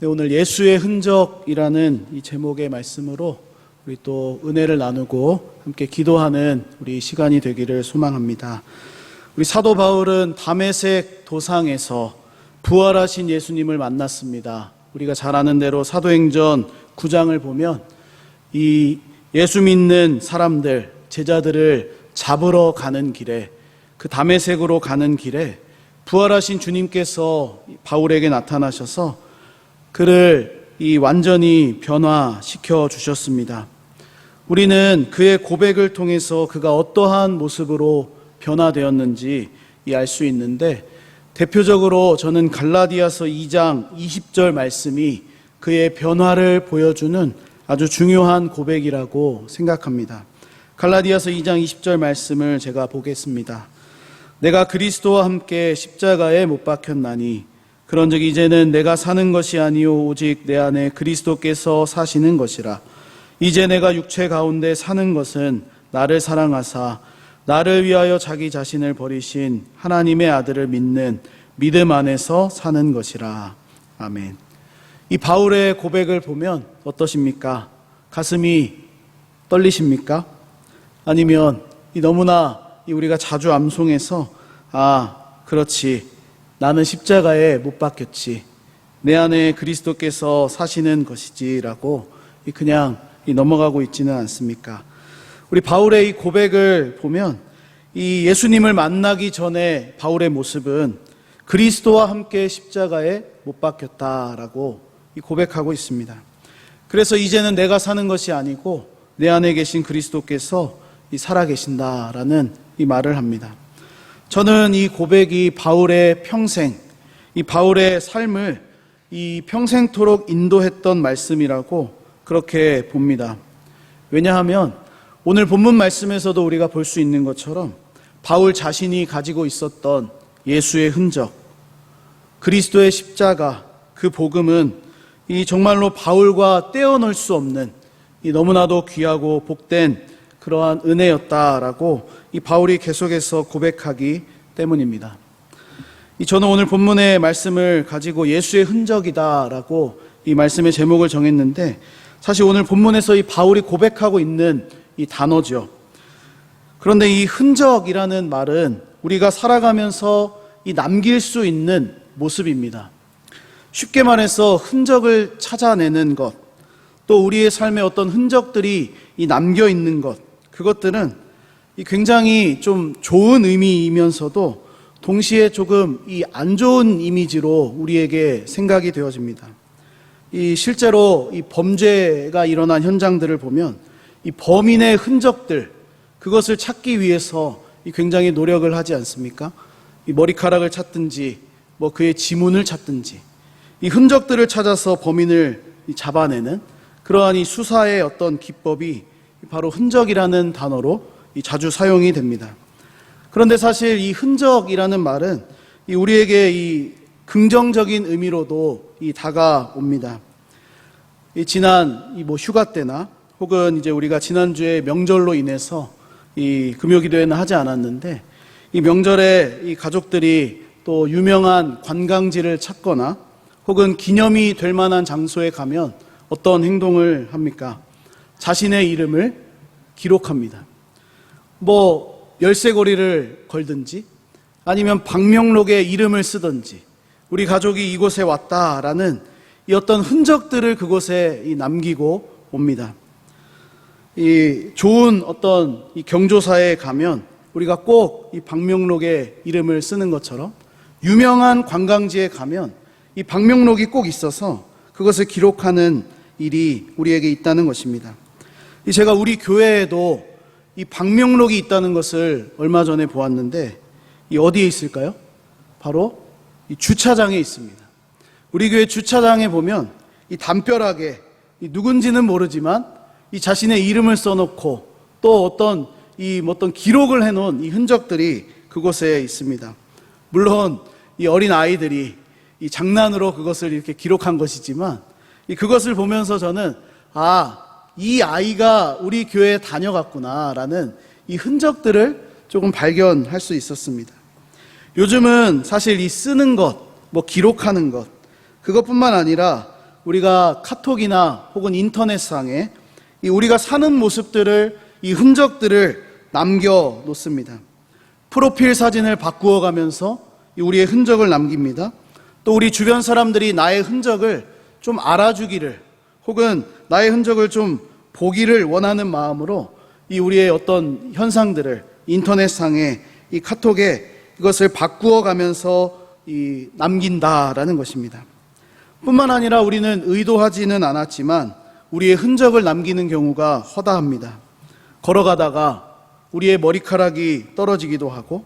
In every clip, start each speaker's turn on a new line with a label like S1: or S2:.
S1: 네, 오늘 예수의 흔적이라는 이 제목의 말씀으로 우리 또 은혜를 나누고 함께 기도하는 우리 시간이 되기를 소망합니다. 우리 사도 바울은 담에색 도상에서 부활하신 예수님을 만났습니다. 우리가 잘 아는 대로 사도행전 9장을 보면 이 예수 믿는 사람들, 제자들을 잡으러 가는 길에 그 담에색으로 가는 길에 부활하신 주님께서 바울에게 나타나셔서 그를 이 완전히 변화시켜 주셨습니다. 우리는 그의 고백을 통해서 그가 어떠한 모습으로 변화되었는지 알 수 있는데 대표적으로 저는 갈라디아서 2장 20절 말씀이 그의 변화를 보여주는 아주 중요한 고백이라고 생각합니다. 갈라디아서 2장 20절 말씀을 제가 보겠습니다. 내가 그리스도와 함께 십자가에 못 박혔나니 그런즉 이제는 내가 사는 것이 아니요 오직 내 안에 그리스도께서 사시는 것이라 이제 내가 육체 가운데 사는 것은 나를 사랑하사 나를 위하여 자기 자신을 버리신 하나님의 아들을 믿는 믿음 안에서 사는 것이라 아멘. 이 바울의 고백을 보면 어떠십니까? 가슴이 떨리십니까? 아니면 이 너무나 이 우리가 자주 암송해서 아 그렇지 나는 십자가에 못 박혔지 내 안에 그리스도께서 사시는 것이지라고 그냥 넘어가고 있지는 않습니까? 우리 바울의 이 고백을 보면 이 예수님을 만나기 전에 바울의 모습은 그리스도와 함께 십자가에 못 박혔다라고 고백하고 있습니다. 그래서 이제는 내가 사는 것이 아니고 내 안에 계신 그리스도께서 살아 계신다라는 이 말을 합니다. 저는 이 고백이 바울의 평생, 이 바울의 삶을 이 평생토록 인도했던 말씀이라고 그렇게 봅니다. 왜냐하면 오늘 본문 말씀에서도 우리가 볼 수 있는 것처럼 바울 자신이 가지고 있었던 예수의 흔적, 그리스도의 십자가, 그 복음은 이 정말로 바울과 떼어놓을 수 없는 이 너무나도 귀하고 복된 그러한 은혜였다라고 이 바울이 계속해서 고백하기 때문입니다. 이 저는 오늘 본문의 말씀을 가지고 예수의 흔적이다라고 이 말씀의 제목을 정했는데 사실 오늘 본문에서 이 바울이 고백하고 있는 이 단어죠. 그런데 이 흔적이라는 말은 우리가 살아가면서 이 남길 수 있는 모습입니다. 쉽게 말해서 흔적을 찾아내는 것, 또 우리의 삶에 어떤 흔적들이 이 남겨 있는 것, 그것들은 이 굉장히 좀 좋은 의미이면서도 동시에 조금 이 안 좋은 이미지로 우리에게 생각이 되어집니다. 이 실제로 이 범죄가 일어난 현장들을 보면 이 범인의 흔적들 그것을 찾기 위해서 굉장히 노력을 하지 않습니까? 이 머리카락을 찾든지 뭐 그의 지문을 찾든지 이 흔적들을 찾아서 범인을 잡아내는 그러한 이 수사의 어떤 기법이 바로 흔적이라는 단어로 자주 사용이 됩니다. 그런데 사실 이 흔적이라는 말은 우리에게 이 긍정적인 의미로도 이 다가옵니다. 이 지난 이 뭐 휴가 때나 혹은 이제 우리가 지난주에 명절로 인해서 이 금요 기도회는 하지 않았는데 이 명절에 이 가족들이 또 유명한 관광지를 찾거나 혹은 기념이 될 만한 장소에 가면 어떤 행동을 합니까? 자신의 이름을 기록합니다. 뭐 열쇠고리를 걸든지 아니면 방명록에 이름을 쓰든지 우리 가족이 이곳에 왔다라는 이 어떤 흔적들을 그곳에 남기고 옵니다. 이 좋은 어떤 이 경조사에 가면 우리가 꼭 이 방명록에 이름을 쓰는 것처럼 유명한 관광지에 가면 이 방명록이 꼭 있어서 그것을 기록하는 일이 우리에게 있다는 것입니다. 제가 우리 교회에도 이 방명록이 있다는 것을 얼마 전에 보았는데 이 어디에 있을까요? 바로 이 주차장에 있습니다. 우리 교회 주차장에 보면 이 담벼락에 이 누군지는 모르지만 이 자신의 이름을 써놓고 또 어떤 이 어떤 기록을 해놓은 이 흔적들이 그곳에 있습니다. 물론 이 어린 아이들이 이 장난으로 그것을 이렇게 기록한 것이지만 이 그것을 보면서 저는 아, 이 아이가 우리 교회에 다녀갔구나라는 이 흔적들을 조금 발견할 수 있었습니다. 요즘은 사실 이 쓰는 것, 뭐 기록하는 것, 그것뿐만 아니라 우리가 카톡이나 혹은 인터넷상에 이 우리가 사는 모습들을 이 흔적들을 남겨 놓습니다. 프로필 사진을 바꾸어 가면서 이 우리의 흔적을 남깁니다. 또 우리 주변 사람들이 나의 흔적을 좀 알아주기를 혹은 나의 흔적을 좀 보기를 원하는 마음으로 이 우리의 어떤 현상들을 인터넷상에 이 카톡에 이것을 바꾸어 가면서 이 남긴다라는 것입니다. 뿐만 아니라 우리는 의도하지는 않았지만 우리의 흔적을 남기는 경우가 허다합니다. 걸어가다가 우리의 머리카락이 떨어지기도 하고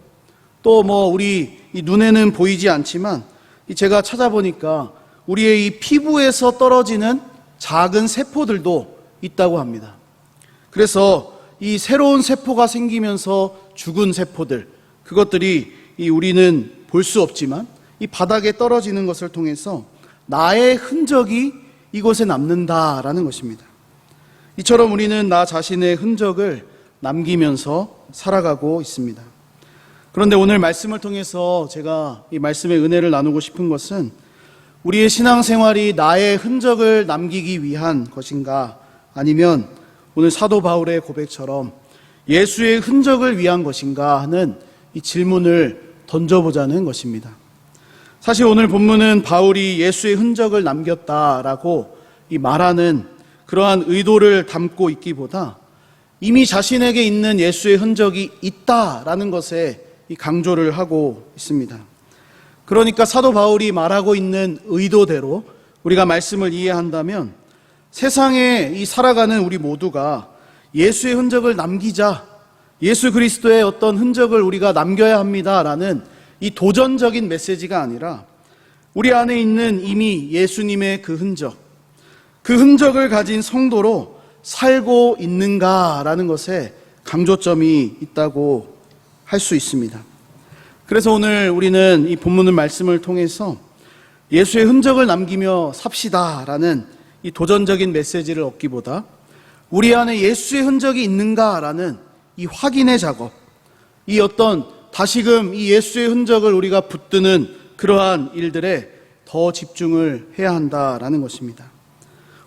S1: 또 뭐 우리 이 눈에는 보이지 않지만 이 제가 찾아보니까 우리의 이 피부에서 떨어지는 작은 세포들도 있다고 합니다. 그래서 이 새로운 세포가 생기면서 죽은 세포들 그것들이 이 우리는 볼 수 없지만 이 바닥에 떨어지는 것을 통해서 나의 흔적이 이곳에 남는다라는 것입니다. 이처럼 우리는 나 자신의 흔적을 남기면서 살아가고 있습니다. 그런데 오늘 말씀을 통해서 제가 이 말씀의 은혜를 나누고 싶은 것은 우리의 신앙생활이 나의 흔적을 남기기 위한 것인가 아니면 오늘 사도 바울의 고백처럼 예수의 흔적을 위한 것인가 하는 이 질문을 던져보자는 것입니다. 사실 오늘 본문은 바울이 예수의 흔적을 남겼다라고 이 말하는 그러한 의도를 담고 있기보다 이미 자신에게 있는 예수의 흔적이 있다라는 것에 이 강조를 하고 있습니다. 그러니까 사도 바울이 말하고 있는 의도대로 우리가 말씀을 이해한다면 세상에 이 살아가는 우리 모두가 예수의 흔적을 남기자, 예수 그리스도의 어떤 흔적을 우리가 남겨야 합니다라는 이 도전적인 메시지가 아니라 우리 안에 있는 이미 예수님의 그 흔적, 그 흔적을 가진 성도로 살고 있는가라는 것에 강조점이 있다고 할 수 있습니다. 그래서 오늘 우리는 이 본문의 말씀을 통해서 예수의 흔적을 남기며 삽시다라는 이 도전적인 메시지를 얻기보다 우리 안에 예수의 흔적이 있는가라는 이 확인의 작업, 이 어떤 다시금 이 예수의 흔적을 우리가 붙드는 그러한 일들에 더 집중을 해야 한다라는 것입니다.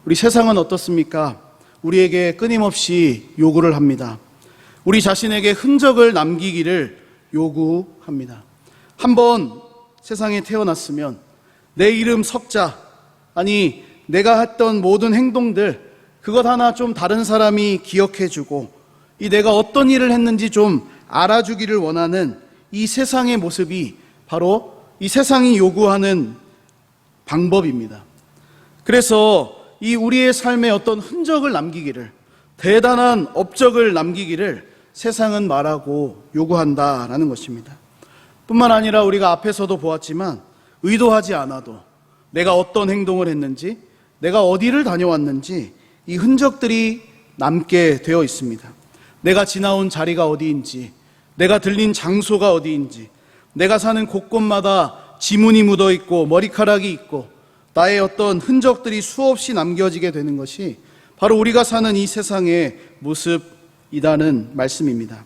S1: 우리 세상은 어떻습니까? 우리에게 끊임없이 요구를 합니다. 우리 자신에게 흔적을 남기기를 요구합니다. 한번 세상에 태어났으면 내 이름 석자, 아니, 내가 했던 모든 행동들, 그것 하나 좀 다른 사람이 기억해주고, 이 내가 어떤 일을 했는지 좀 알아주기를 원하는 이 세상의 모습이 바로 이 세상이 요구하는 방법입니다. 그래서 이 우리의 삶에 어떤 흔적을 남기기를, 대단한 업적을 남기기를 세상은 말하고 요구한다라는 것입니다. 뿐만 아니라 우리가 앞에서도 보았지만 의도하지 않아도 내가 어떤 행동을 했는지, 내가 어디를 다녀왔는지 이 흔적들이 남게 되어 있습니다. 내가 지나온 자리가 어디인지, 내가 들린 장소가 어디인지, 내가 사는 곳곳마다 지문이 묻어 있고 머리카락이 있고 나의 어떤 흔적들이 수없이 남겨지게 되는 것이 바로 우리가 사는 이 세상의 모습이라는 말씀입니다.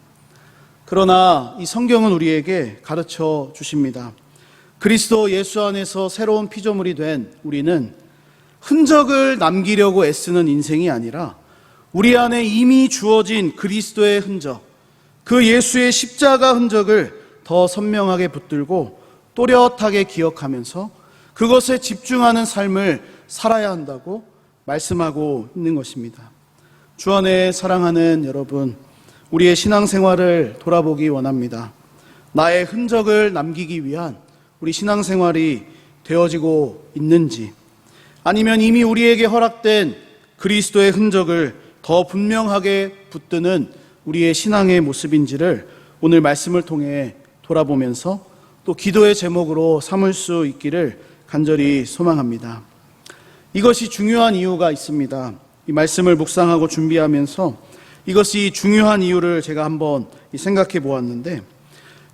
S1: 그러나 이 성경은 우리에게 가르쳐 주십니다. 그리스도 예수 안에서 새로운 피조물이 된 우리는 흔적을 남기려고 애쓰는 인생이 아니라 우리 안에 이미 주어진 그리스도의 흔적, 그 예수의 십자가 흔적을 더 선명하게 붙들고 또렷하게 기억하면서 그것에 집중하는 삶을 살아야 한다고 말씀하고 있는 것입니다. 주 안에 사랑하는 여러분, 우리의 신앙생활을 돌아보기 원합니다. 나의 흔적을 남기기 위한 우리 신앙생활이 되어지고 있는지, 아니면 이미 우리에게 허락된 그리스도의 흔적을 더 분명하게 붙드는 우리의 신앙의 모습인지를 오늘 말씀을 통해 돌아보면서 또 기도의 제목으로 삼을 수 있기를 간절히 소망합니다. 이것이 중요한 이유가 있습니다. 이 말씀을 묵상하고 준비하면서 이것이 중요한 이유를 제가 한번 생각해 보았는데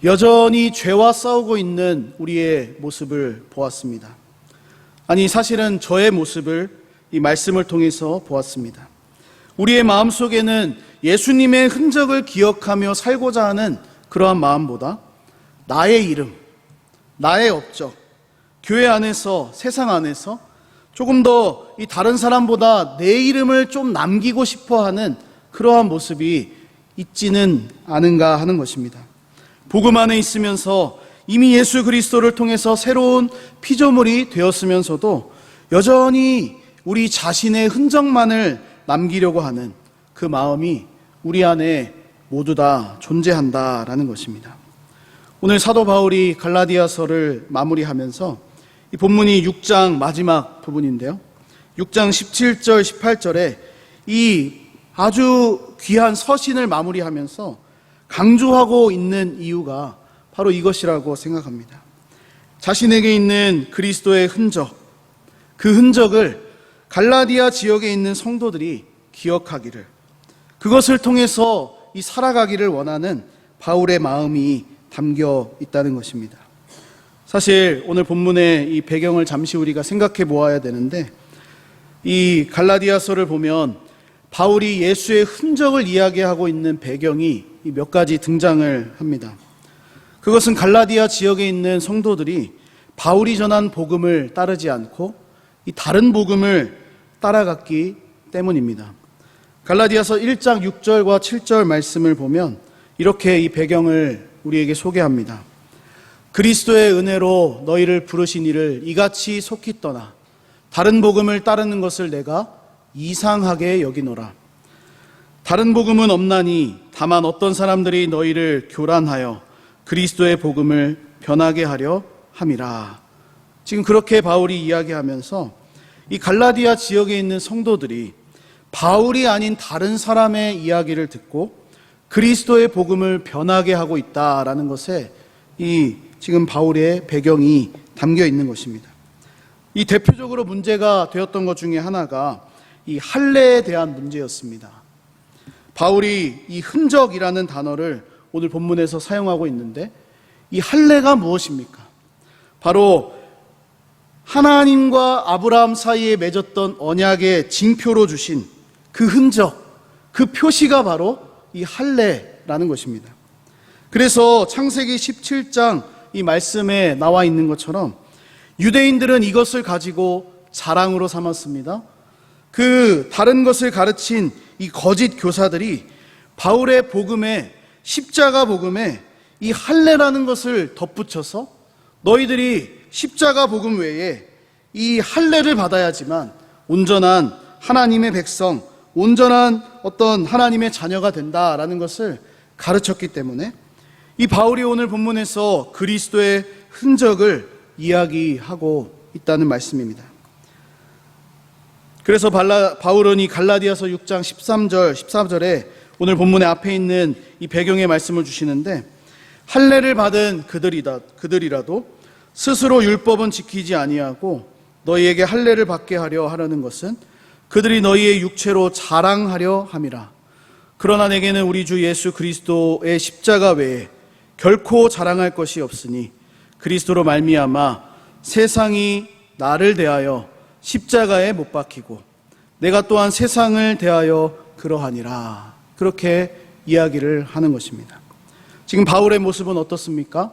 S1: 여전히 죄와 싸우고 있는 우리의 모습을 보았습니다. 아니, 사실은 저의 모습을 이 말씀을 통해서 보았습니다. 우리의 마음 속에는 예수님의 흔적을 기억하며 살고자 하는 그러한 마음보다 나의 이름, 나의 업적, 교회 안에서, 세상 안에서 조금 더 이 다른 사람보다 내 이름을 좀 남기고 싶어 하는 그러한 모습이 있지는 않은가 하는 것입니다. 복음 안에 있으면서 이미 예수 그리스도를 통해서 새로운 피조물이 되었으면서도 여전히 우리 자신의 흔적만을 남기려고 하는 그 마음이 우리 안에 모두 다 존재한다라는 것입니다. 오늘 사도 바울이 갈라디아서를 마무리하면서 이 본문이 6장 마지막 부분인데요. 6장 17절, 18절에 이 아주 귀한 서신을 마무리하면서 강조하고 있는 이유가 바로 이것이라고 생각합니다. 자신에게 있는 그리스도의 흔적, 그 흔적을 갈라디아 지역에 있는 성도들이 기억하기를, 그것을 통해서 이 살아가기를 원하는 바울의 마음이 담겨 있다는 것입니다. 사실 오늘 본문의 이 배경을 잠시 우리가 생각해 보아야 되는데, 이 갈라디아서를 보면 바울이 예수의 흔적을 이야기하고 있는 배경이 이몇 가지 등장을 합니다. 그것은 갈라디아 지역에 있는 성도들이 바울이 전한 복음을 따르지 않고 이 다른 복음을 따라갔기 때문입니다. 갈라디아서 1장 6절과 7절 말씀을 보면 이렇게 이 배경을 우리에게 소개합니다. 그리스도의 은혜로 너희를 부르신 이를 이같이 속히 떠나 다른 복음을 따르는 것을 내가 이상하게 여기노라. 다른 복음은 없나니 다만 어떤 사람들이 너희를 교란하여 그리스도의 복음을 변하게 하려 함이라. 지금 그렇게 바울이 이야기하면서 이 갈라디아 지역에 있는 성도들이 바울이 아닌 다른 사람의 이야기를 듣고 그리스도의 복음을 변하게 하고 있다라는 것에 이 지금 바울의 배경이 담겨 있는 것입니다. 이 대표적으로 문제가 되었던 것 중에 하나가 이 할례에 대한 문제였습니다. 바울이 이 흔적이라는 단어를 오늘 본문에서 사용하고 있는데 이 할례가 무엇입니까? 바로 하나님과 아브라함 사이에 맺었던 언약의 징표로 주신 그 흔적, 그 표시가 바로 이 할례라는 것입니다. 그래서 창세기 17장 이 말씀에 나와 있는 것처럼 유대인들은 이것을 가지고 자랑으로 삼았습니다. 그 다른 것을 가르친 이 거짓 교사들이 바울의 복음에 십자가 복음에 이 할례라는 것을 덧붙여서 너희들이 십자가 복음 외에 이 할례를 받아야지만 온전한 하나님의 백성, 온전한 어떤 하나님의 자녀가 된다라는 것을 가르쳤기 때문에 이 바울이 오늘 본문에서 그리스도의 흔적을 이야기하고 있다는 말씀입니다. 그래서 바울은 이 갈라디아서 6장 13절, 14절에 오늘 본문의 앞에 있는 이 배경의 말씀을 주시는데 할례를 받은 그들이다, 그들이라도 스스로 율법은 지키지 아니하고 너희에게 할례를 받게 하려 하려는 것은 그들이 너희의 육체로 자랑하려 함이라. 그러나 내게는 우리 주 예수 그리스도의 십자가 외에 결코 자랑할 것이 없으니 그리스도로 말미암아 세상이 나를 대하여 십자가에 못 박히고 내가 또한 세상을 대하여 그러하니라. 그렇게 이야기를 하는 것입니다. 지금 바울의 모습은 어떻습니까?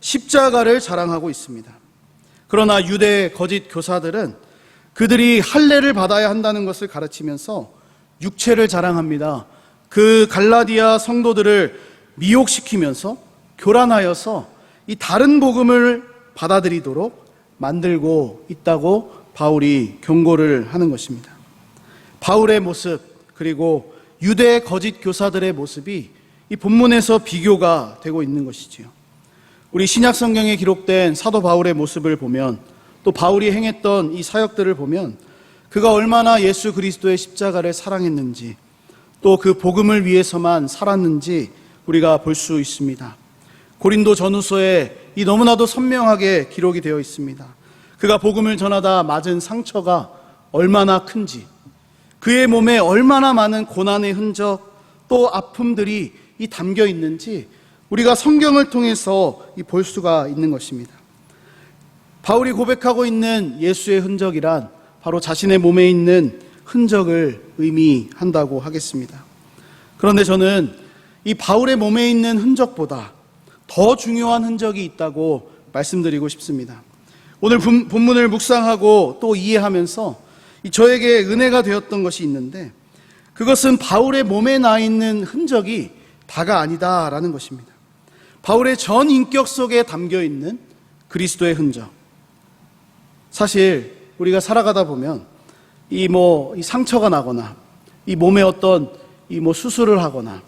S1: 십자가를 자랑하고 있습니다. 그러나 유대 거짓 교사들은 그들이 할례를 받아야 한다는 것을 가르치면서 육체를 자랑합니다. 그 갈라디아 성도들을 미혹시키면서 교란하여서 이 다른 복음을 받아들이도록 만들고 있다고 바울이 경고를 하는 것입니다. 바울의 모습 그리고 유대 거짓 교사들의 모습이 이 본문에서 비교가 되고 있는 것이지요. 우리 신약 성경에 기록된 사도 바울의 모습을 보면 또 바울이 행했던 이 사역들을 보면 그가 얼마나 예수 그리스도의 십자가를 사랑했는지 또 그 복음을 위해서만 살았는지 우리가 볼 수 있습니다. 고린도 전후서에 이 너무나도 선명하게 기록이 되어 있습니다. 그가 복음을 전하다 맞은 상처가 얼마나 큰지, 그의 몸에 얼마나 많은 고난의 흔적, 또 아픔들이 이 담겨 있는지 우리가 성경을 통해서 볼 수가 있는 것입니다. 바울이 고백하고 있는 예수의 흔적이란 바로 자신의 몸에 있는 흔적을 의미한다고 하겠습니다. 그런데 저는 이 바울의 몸에 있는 흔적보다 더 중요한 흔적이 있다고 말씀드리고 싶습니다. 오늘 본- 본문을 묵상하고 또 이해하면서 이 저에게 은혜가 되었던 것이 있는데 그것은 바울의 몸에 나 있는 흔적이 다가 아니다라는 것입니다. 바울의 전 인격 속에 담겨 있는 그리스도의 흔적. 사실 우리가 살아가다 보면 이뭐이 상처가 나거나 이 몸에 어떤 이 뭐 수술을 하거나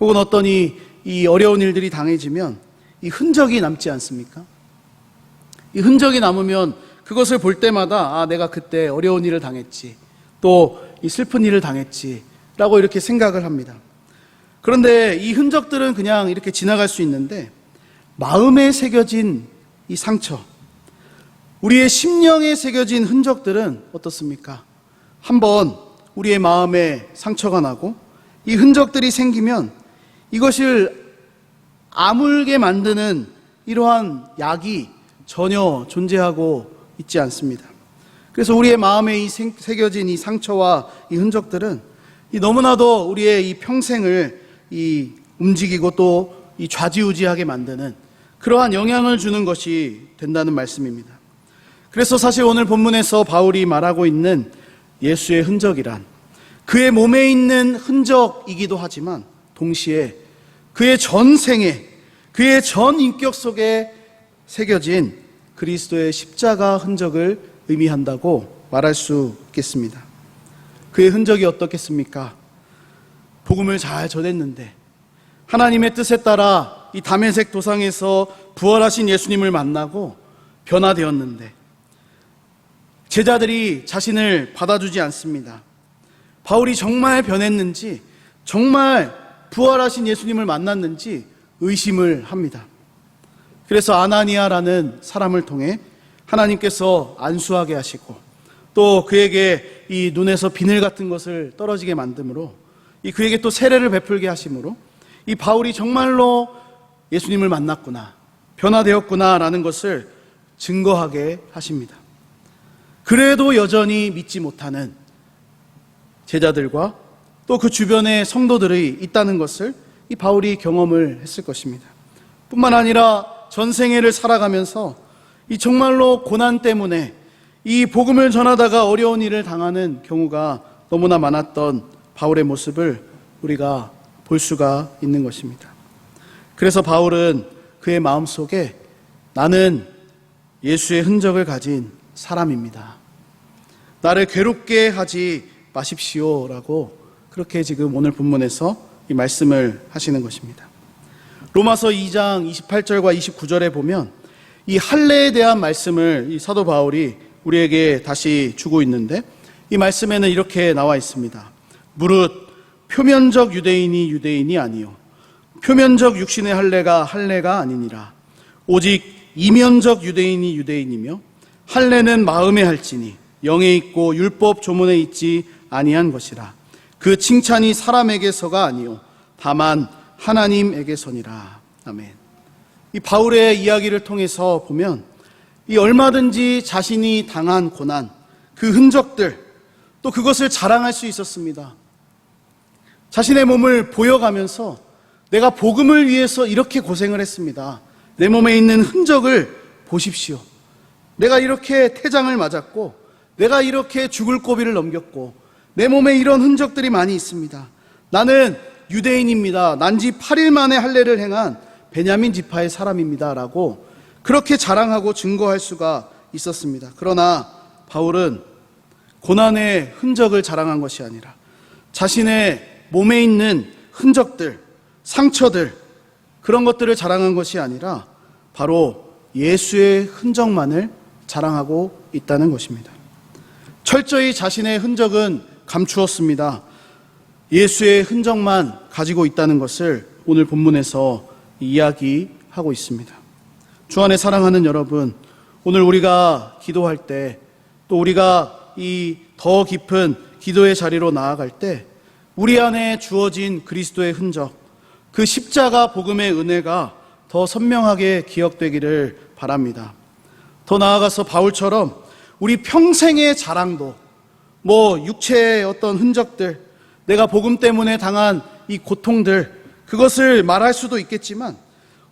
S1: 혹은 어떤 이, 이 어려운 일들이 당해지면 이 흔적이 남지 않습니까? 이 흔적이 남으면 그것을 볼 때마다 아 내가 그때 어려운 일을 당했지 또 이 슬픈 일을 당했지 라고 이렇게 생각을 합니다. 그런데 이 흔적들은 그냥 이렇게 지나갈 수 있는데 마음에 새겨진 이 상처 우리의 심령에 새겨진 흔적들은 어떻습니까? 한번 우리의 마음에 상처가 나고 이 흔적들이 생기면 이것을 아물게 만드는 이러한 약이 전혀 존재하고 있지 않습니다. 그래서 우리의 마음에 이 생- 새겨진 이 상처와 이 흔적들은 이 너무나도 우리의 이 평생을 이 움직이고 또 이 좌지우지하게 만드는 그러한 영향을 주는 것이 된다는 말씀입니다. 그래서 사실 오늘 본문에서 바울이 말하고 있는 예수의 흔적이란 그의 몸에 있는 흔적이기도 하지만 동시에 그의 전생에 그의 전 인격 속에 새겨진 그리스도의 십자가 흔적을 의미한다고 말할 수 있겠습니다. 그의 흔적이 어떻겠습니까? 복음을 잘 전했는데 하나님의 뜻에 따라 이 담에색 도상에서 부활하신 예수님을 만나고 변화되었는데 제자들이 자신을 받아주지 않습니다. 바울이 정말 변했는지, 정말 부활하신 예수님을 만났는지 의심을 합니다. 그래서 아나니아라는 사람을 통해 하나님께서 안수하게 하시고 또 그에게 이 눈에서 비늘 같은 것을 떨어지게 만듦으로 이 그에게 또 세례를 베풀게 하심으로 이 바울이 정말로 예수님을 만났구나, 변화되었구나라는 것을 증거하게 하십니다. 그래도 여전히 믿지 못하는 제자들과 또 그 주변의 성도들이 있다는 것을 이 바울이 경험을 했을 것입니다. 뿐만 아니라 전생애를 살아가면서 이 정말로 고난 때문에 이 복음을 전하다가 어려운 일을 당하는 경우가 너무나 많았던 바울의 모습을 우리가 볼 수가 있는 것입니다. 그래서 바울은 그의 마음 속에 나는 예수의 흔적을 가진 사람입니다. 나를 괴롭게 하지 마십시오라고 그렇게 지금 오늘 본문에서 이 말씀을 하시는 것입니다. 로마서 2장 28절과 29절에 보면 이 할례에 대한 말씀을 이 사도 바울이 우리에게 다시 주고 있는데 이 말씀에는 이렇게 나와 있습니다. 무릇 표면적 유대인이 유대인이 아니요. 표면적 육신의 할례가 할례가 아니니라. 오직 이면적 유대인이 유대인이며 할례는 마음에 할지니 영에 있고 율법 조문에 있지 아니한 것이라. 그 칭찬이 사람에게서가 아니요. 다만 하나님에게서니라 아멘. 이 바울의 이야기를 통해서 보면 이 얼마든지 자신이 당한 고난 그 흔적들 또 그것을 자랑할 수 있었습니다. 자신의 몸을 보여가면서 내가 복음을 위해서 이렇게 고생을 했습니다. 내 몸에 있는 흔적을 보십시오. 내가 이렇게 태장을 맞았고, 내가 이렇게 죽을 고비를 넘겼고, 내 몸에 이런 흔적들이 많이 있습니다. 나는 유대인입니다. 난지 8일 만에 할례를 행한 베냐민 지파의 사람입니다. 라고 그렇게 자랑하고 증거할 수가 있었습니다. 그러나 바울은 고난의 흔적을 자랑한 것이 아니라 자신의 몸에 있는 흔적들, 상처들, 그런 것들을 자랑한 것이 아니라 바로 예수의 흔적만을 자랑하고 있다는 것입니다. 철저히 자신의 흔적은 감추었습니다. 예수의 흔적만 가지고 있다는 것을 오늘 본문에서 이야기하고 있습니다. 주 안에 사랑하는 여러분, 오늘 우리가 기도할 때, 또 우리가 이 더 깊은 기도의 자리로 나아갈 때, 우리 안에 주어진 그리스도의 흔적, 그 십자가 복음의 은혜가 더 선명하게 기억되기를 바랍니다. 더 나아가서 바울처럼 우리 평생의 자랑도, 뭐 육체의 어떤 흔적들, 내가 복음 때문에 당한 이 고통들, 그것을 말할 수도 있겠지만,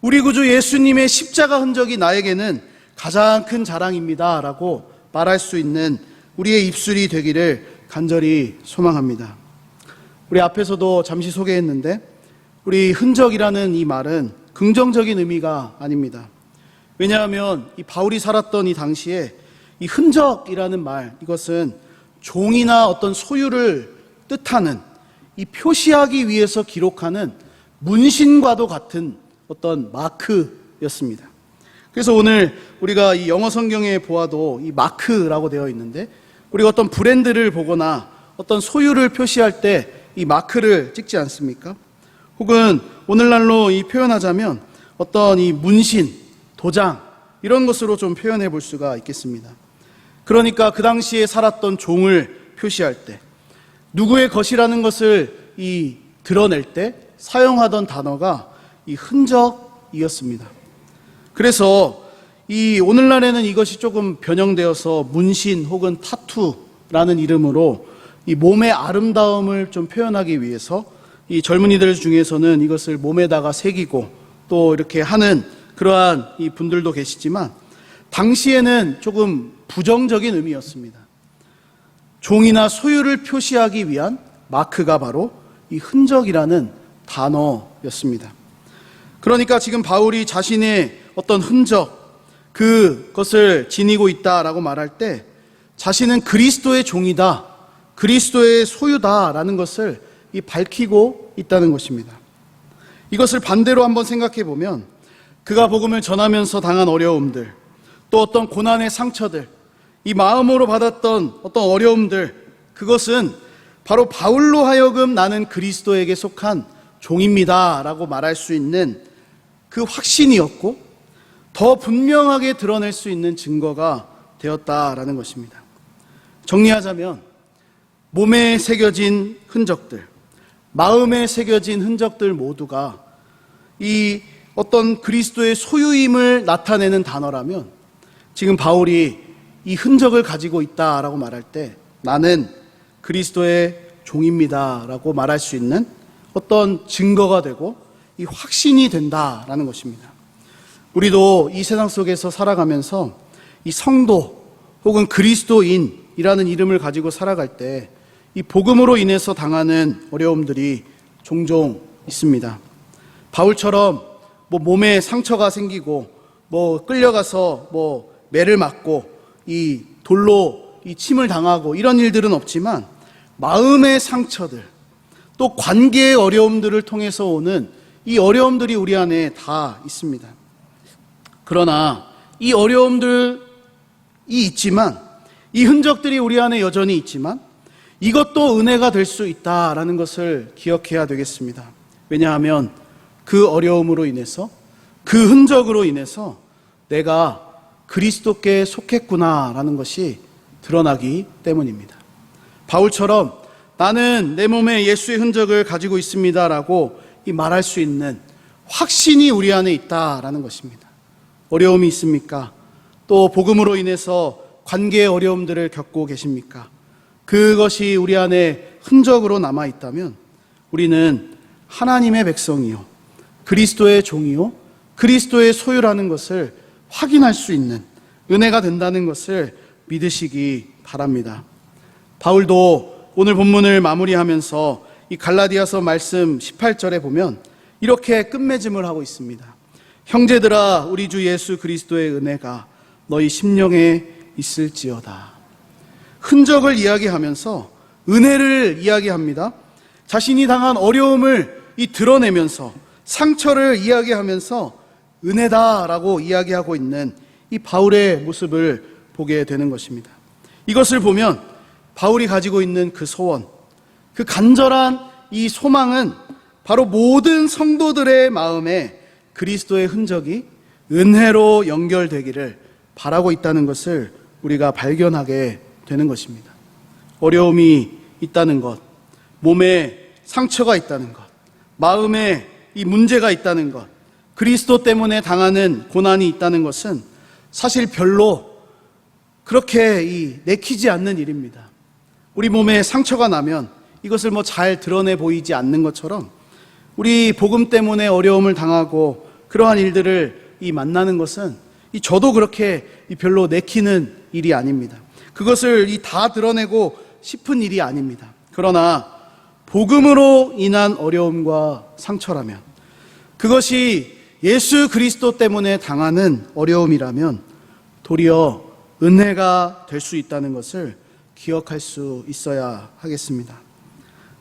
S1: 우리 구주 예수님의 십자가 흔적이 나에게는 가장 큰 자랑입니다 라고 말할 수 있는 우리의 입술이 되기를 간절히 소망합니다. 우리 앞에서도 잠시 소개했는데 우리 흔적이라는 이 말은 긍정적인 의미가 아닙니다. 왜냐하면 이 바울이 살았던 이 당시에 이 흔적이라는 말 이것은 종이나 어떤 소유를 뜻하는 이 표시하기 위해서 기록하는 문신과도 같은 어떤 마크였습니다. 그래서 오늘 우리가 이 영어 성경에 보아도 이 마크라고 되어 있는데 우리가 어떤 브랜드를 보거나 어떤 소유를 표시할 때 이 마크를 찍지 않습니까? 혹은 오늘날로 이 표현하자면 어떤 이 문신, 도장 이런 것으로 좀 표현해 볼 수가 있겠습니다. 그러니까 그 당시에 살았던 종을 표시할 때 누구의 것이라는 것을 이 드러낼 때 사용하던 단어가 이 흔적이었습니다. 그래서 이 오늘날에는 이것이 조금 변형되어서 문신 혹은 타투라는 이름으로 이 몸의 아름다움을 좀 표현하기 위해서 이 젊은이들 중에서는 이것을 몸에다가 새기고 또 이렇게 하는 그러한 이 분들도 계시지만 당시에는 조금 부정적인 의미였습니다. 종이나 소유를 표시하기 위한 마크가 바로 이 흔적이라는 단어였습니다. 그러니까 지금 바울이 자신의 어떤 흔적, 그것을 지니고 있다라고 말할 때 자신은 그리스도의 종이다, 그리스도의 소유다라는 것을 이 밝히고 있다는 것입니다. 이것을 반대로 한번 생각해 보면 그가 복음을 전하면서 당한 어려움들, 또 어떤 고난의 상처들, 이 마음으로 받았던 어떤 어려움들, 그것은 바로 바울로 하여금 나는 그리스도에게 속한 종입니다. 라고 말할 수 있는 그 확신이었고, 더 분명하게 드러낼 수 있는 증거가 되었다라는 것입니다. 정리하자면, 몸에 새겨진 흔적들, 마음에 새겨진 흔적들 모두가 이 어떤 그리스도의 소유임을 나타내는 단어라면 지금 바울이 이 흔적을 가지고 있다라고 말할 때 나는 그리스도의 종입니다라고 말할 수 있는 어떤 증거가 되고 이 확신이 된다라는 것입니다. 우리도 이 세상 속에서 살아가면서 이 성도 혹은 그리스도인이라는 이름을 가지고 살아갈 때 이 복음으로 인해서 당하는 어려움들이 종종 있습니다. 바울처럼 뭐 몸에 상처가 생기고 뭐 끌려가서 뭐 매를 맞고 이 돌로 이 침을 당하고 이런 일들은 없지만 마음의 상처들 또 관계의 어려움들을 통해서 오는 이 어려움들이 우리 안에 다 있습니다. 그러나 이 어려움들이 있지만 이 흔적들이 우리 안에 여전히 있지만 이것도 은혜가 될 수 있다라는 것을 기억해야 되겠습니다. 왜냐하면 그 어려움으로 인해서 그 흔적으로 인해서 내가 그리스도께 속했구나라는 것이 드러나기 때문입니다. 바울처럼 나는 내 몸에 예수의 흔적을 가지고 있습니다라고 이 말할 수 있는 확신이 우리 안에 있다라는 것입니다. 어려움이 있습니까? 또 복음으로 인해서 관계의 어려움들을 겪고 계십니까? 그것이 우리 안에 흔적으로 남아 있다면 우리는 하나님의 백성이요. 그리스도의 종이요. 그리스도의 소유라는 것을 확인할 수 있는 은혜가 된다는 것을 믿으시기 바랍니다. 바울도 오늘 본문을 마무리하면서 이 갈라디아서 말씀 18절에 보면 이렇게 끝맺음을 하고 있습니다. 형제들아 우리 주 예수 그리스도의 은혜가 너희 심령에 있을지어다. 흔적을 이야기하면서 은혜를 이야기합니다. 자신이 당한 어려움을 이 드러내면서 상처를 이야기하면서 은혜다라고 이야기하고 있는 이 바울의 모습을 보게 되는 것입니다. 이것을 보면 바울이 가지고 있는 그 소원, 그 간절한 이 소망은 바로 모든 성도들의 마음에 그리스도의 흔적이 은혜로 연결되기를 바라고 있다는 것을 우리가 발견하게 되는 것입니다. 어려움이 있다는 것, 몸에 상처가 있다는 것, 마음에 이 문제가 있다는 것, 그리스도 때문에 당하는 고난이 있다는 것은 사실 별로 그렇게 이 내키지 않는 일입니다. 우리 몸에 상처가 나면 이것을 뭐 잘 드러내 보이지 않는 것처럼 우리 복음 때문에 어려움을 당하고 그러한 일들을 이 만나는 것은 이 저도 그렇게 이 별로 내키는 일이 아닙니다. 그것을 이 다 드러내고 싶은 일이 아닙니다. 그러나 복음으로 인한 어려움과 상처라면 그것이 예수 그리스도 때문에 당하는 어려움이라면 도리어 은혜가 될 수 있다는 것을 기억할 수 있어야 하겠습니다.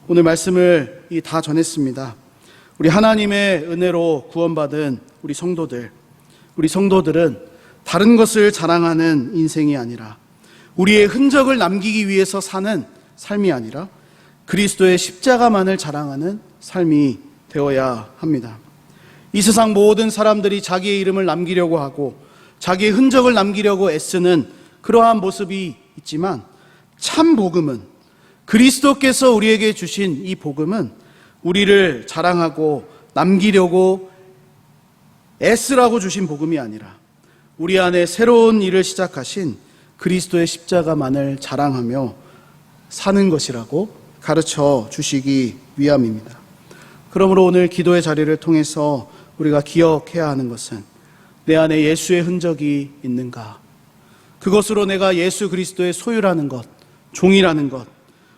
S1: 오늘 말씀을 이 다 전했습니다. 우리 하나님의 은혜로 구원받은 우리 성도들, 우리 성도들은 다른 것을 자랑하는 인생이 아니라 우리의 흔적을 남기기 위해서 사는 삶이 아니라 그리스도의 십자가만을 자랑하는 삶이 되어야 합니다. 이 세상 모든 사람들이 자기의 이름을 남기려고 하고 자기의 흔적을 남기려고 애쓰는 그러한 모습이 있지만 참 복음은 그리스도께서 우리에게 주신 이 복음은 우리를 자랑하고 남기려고 애쓰라고 주신 복음이 아니라 우리 안에 새로운 일을 시작하신 그리스도의 십자가만을 자랑하며 사는 것이라고 가르쳐 주시기 위함입니다. 그러므로 오늘 기도의 자리를 통해서 우리가 기억해야 하는 것은 내 안에 예수의 흔적이 있는가? 그것으로 내가 예수 그리스도의 소유라는 것, 종이라는 것,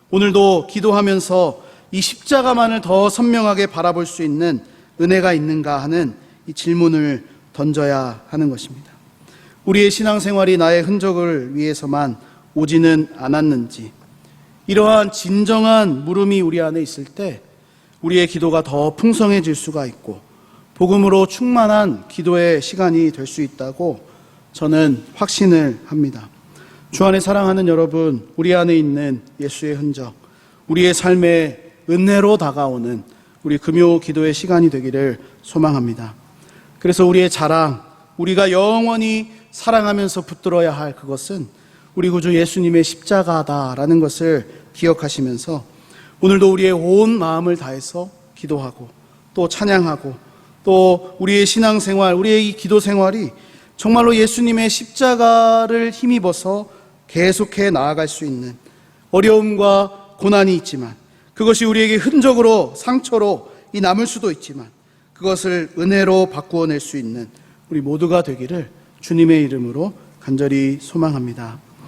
S1: 오늘도 기도하면서 이 십자가만을 더 선명하게 바라볼 수 있는 은혜가 있는가 하는 이 질문을 던져야 하는 것입니다. 우리의 신앙생활이 나의 흔적을 위해서만 오지는 않았는지, 이러한 진정한 물음이 우리 안에 있을 때 우리의 기도가 더 풍성해질 수가 있고 복음으로 충만한 기도의 시간이 될 수 있다고 저는 확신을 합니다. 주 안에 사랑하는 여러분, 우리 안에 있는 예수의 흔적, 우리의 삶에 은혜로 다가오는 우리 금요 기도의 시간이 되기를 소망합니다. 그래서 우리의 자랑, 우리가 영원히 사랑하면서 붙들어야 할 그것은 우리 구주 예수님의 십자가다라는 것을 기억하시면서 오늘도 우리의 온 마음을 다해서 기도하고 또 찬양하고 또 우리의 신앙생활, 우리의 이 기도 생활이 정말로 예수님의 십자가를 힘입어서 계속해 나아갈 수 있는 어려움과 고난이 있지만 그것이 우리에게 흔적으로 상처로 이 남을 수도 있지만 그것을 은혜로 바꾸어 낼 수 있는 우리 모두가 되기를 주님의 이름으로 간절히 소망합니다.